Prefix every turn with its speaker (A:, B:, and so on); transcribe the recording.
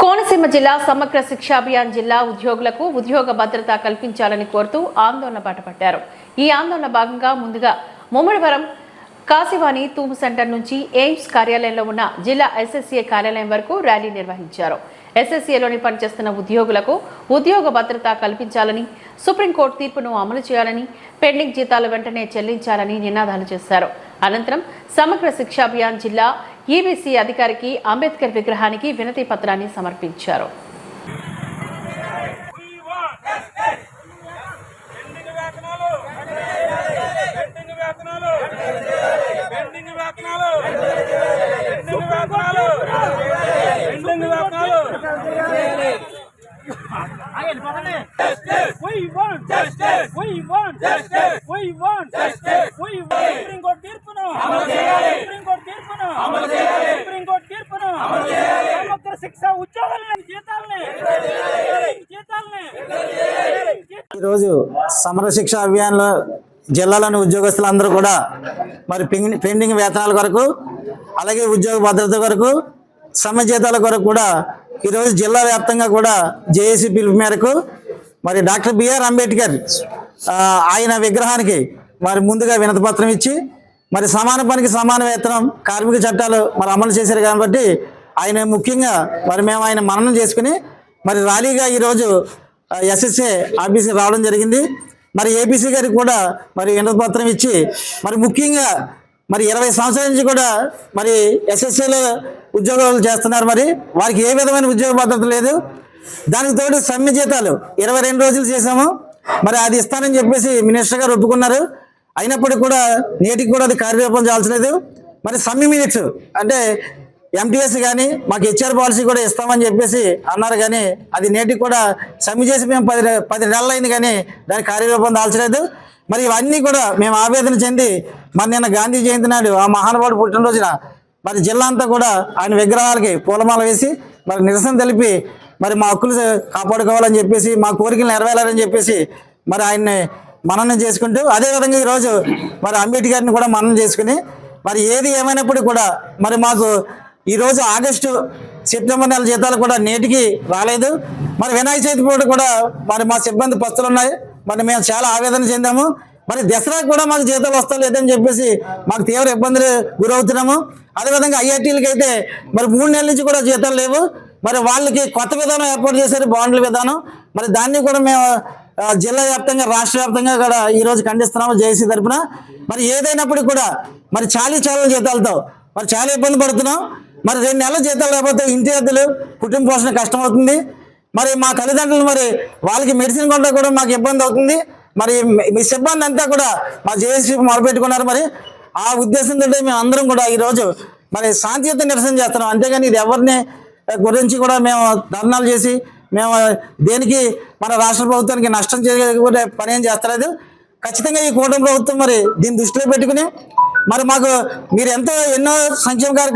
A: కోనసీమ జిల్లా సమగ్ర శిక్షాభియాన్ జిల్లా ఉద్యోగులకు ఉద్యోగ భద్రత కల్పించాలని కోరుతూ ఆందోళన బాటపట్టారు ఈ ఆందోళన భాగంగా ముందుగా ముమ్మడివరం కాశీవాణి తూము సెంటర్ నుంచి ఎయిమ్స్ కార్యాలయంలో ఉన్న జిల్లా ఎస్ఎస్సీఏ కార్యాలయం వరకు ర్యాలీ నిర్వహించారు. ఎస్ఎస్సీఏలోని పనిచేస్తున్న ఉద్యోగులకు ఉద్యోగ భద్రత కల్పించాలని సుప్రీంకోర్టు తీర్పును అమలు చేయాలని పెండింగ్ జీతాలు వెంటనే చెల్లించాలని నినాదాలు చేశారు. అనంతరం సమగ్ర శిక్షాభియాన్ జిల్లా ఈబీసీ అధికారికి అంబేద్కర్ విగ్రహానికి వినతి పత్రాన్ని సమర్పించారు
B: పెండింగ్ వేతనాలు పెండింగ్ వేతనాలు పెండింగ్ వేతనాలు పెండింగ్ వేతనాలు We want justice. We want justice. We want justice. We want supreme court తీర్పును అమలు చేయాలి సుప్రీం కోర్టు తీర్పును. అమలు చేయాలి. సుప్రీం కోర్టు తీర్పును. అమలు చేయాలి. సమగ్ర శిక్ష ఉద్యోగులని జీతాలని. జీతాలని.
C: ఈరోజు సమర శిక్ష అభియాన్లో జిల్లాలోని ఉద్యోగస్తులందరూ కూడా మరి పెండి- పెండింగ్ వేతనాల కొరకు అలాగే ఉద్యోగ భద్రత కొరకు సమ్మె జీతాల కొరకు కూడా ఈరోజు జిల్లా వ్యాప్తంగా కూడా జేఏసీ పిలుపు మేరకు మరి డాక్టర్ బిఆర్ అంబేద్కర్ ఆ, ఆయన విగ్రహానికి మరి ముందుగా వినతిపత్రం ఇచ్చి మరి సమాన పనికి సమాన వేతనం కార్మిక చట్టాలు మరి అమలు చేశారు కాబట్టి ఆయన ముఖ్యంగా మరి మేము ఆయన మననం చేసుకుని మరి ర్యాలీగా ఈరోజు ఎస్ఎస్ఏ ఆఫీస్కి రావడం జరిగింది. మరి ఏపీసీ గారికి కూడా మరి వినతిపత్రం ఇచ్చి మరి ముఖ్యంగా మరి ఇరవై సంవత్సరాల నుంచి కూడా మరి ఎస్ఎస్ఏలో ఉద్యోగాలు చేస్తున్నారు మరి. వారికి ఏ విధమైన ఉద్యోగ భద్రత లేదు. దానికి తోడు సమ్మె జీతాలు ఇరవై రెండు రోజులు చేశాము. మరి అది ఇస్తానని చెప్పేసి మినిస్టర్ గారు ఒప్పుకున్నారు. అయినప్పటికీ కూడా నేటికి కూడా అది కార్యరూపం చాల్చలేదు మరి సమ్మి మినిట్స్ అంటే ఎంటీఎస్ కానీ మాకు హెచ్ఆర్ పాలసీ కూడా ఇస్తామని చెప్పేసి అన్నారు కానీ అది నేటికి కూడా సమ్మె చేసి మేము పది పది నెలలు అయింది కానీ దాని కార్యరూపం దాల్చలేదు. మరి ఇవన్నీ కూడా మేము ఆవేదన చెంది మరి నిన్న గాంధీ జయంతి నాడు ఆ మహానుభావుడు పుట్టినరోజున మరి జిల్లా అంతా కూడా ఆయన విగ్రహాలకి పూలమాల వేసి మరి నిరసన తెలిపి మరి మా హక్కులు కాపాడుకోవాలని చెప్పేసి మా కోరికలు నెరవేరాలని చెప్పేసి మరి ఆయన్ని మననం చేసుకుంటూ అదేవిధంగా ఈరోజు మరి అంబేద్కర్ని కూడా మననం చేసుకుని మరి ఏది ఏమైనప్పుడు కూడా మరి మాకు ఈరోజు ఆగస్టు సెప్టెంబర్ నెల జీతాలు కూడా నేటికి రాలేదు. మరి వినాయక చవితి పూట కూడా మరి మా సిబ్బంది పస్తులు ఉన్నాయి. మరి మేము చాలా ఆవేదన చెందాము. మరి దసరా కూడా మాకు జీతాలు వస్తా లేదని చెప్పేసి మాకు తీవ్ర ఇబ్బందులు గురవుతున్నాము. అదేవిధంగా ఐఐటీలకి అయితే మరి మూడు నెలల నుంచి కూడా జీతాలు లేవు. మరి వాళ్ళకి కొత్త విధానం ఏర్పాటు చేశారు బాండ్ల విధానం. మరి దాన్ని కూడా మేము జిల్లా వ్యాప్తంగా రాష్ట్ర వ్యాప్తంగా కూడా ఈరోజు ఖండిస్తున్నాము జేసీ తరఫున మరి ఏదైనప్పటికీ కూడా మరి చాలీ చాలా జీతాలతో మరి చాలా ఇబ్బంది పడుతున్నాం. మరి రెండు నెలల జీతాలు లేకపోతే ఇంటిద్దులు కుటుంబ పోషణ కష్టం అవుతుంది. మరి మా తల్లిదండ్రులు మరి వాళ్ళకి మెడిసిన్ కొంటే కూడా మాకు ఇబ్బంది అవుతుంది. మరి మీ- మీ సిబ్బంది అంతా కూడా మా జేఏసీ మొదలుపెట్టుకున్నారు మరి. ఆ ఉద్దేశంతో మేము అందరం కూడా ఈరోజు మరి శాంతియుత నిరసన చేస్తున్నాం. అంతేగాని ఇది ఎవరిని గురించి కూడా మేము ధర్నాలు చేసి మేము దేనికి మన రాష్ట్ర ప్రభుత్వానికి నష్టం చేయకపోతే పని ఏం చేస్తలేదు. ఖచ్చితంగా ఈ కూటమి ప్రభుత్వం మరి దీన్ని దృష్టిలో పెట్టుకుని మరి మాకు మీరు ఎంతో ఎన్నో సంక్షేమ కార్యక్రమం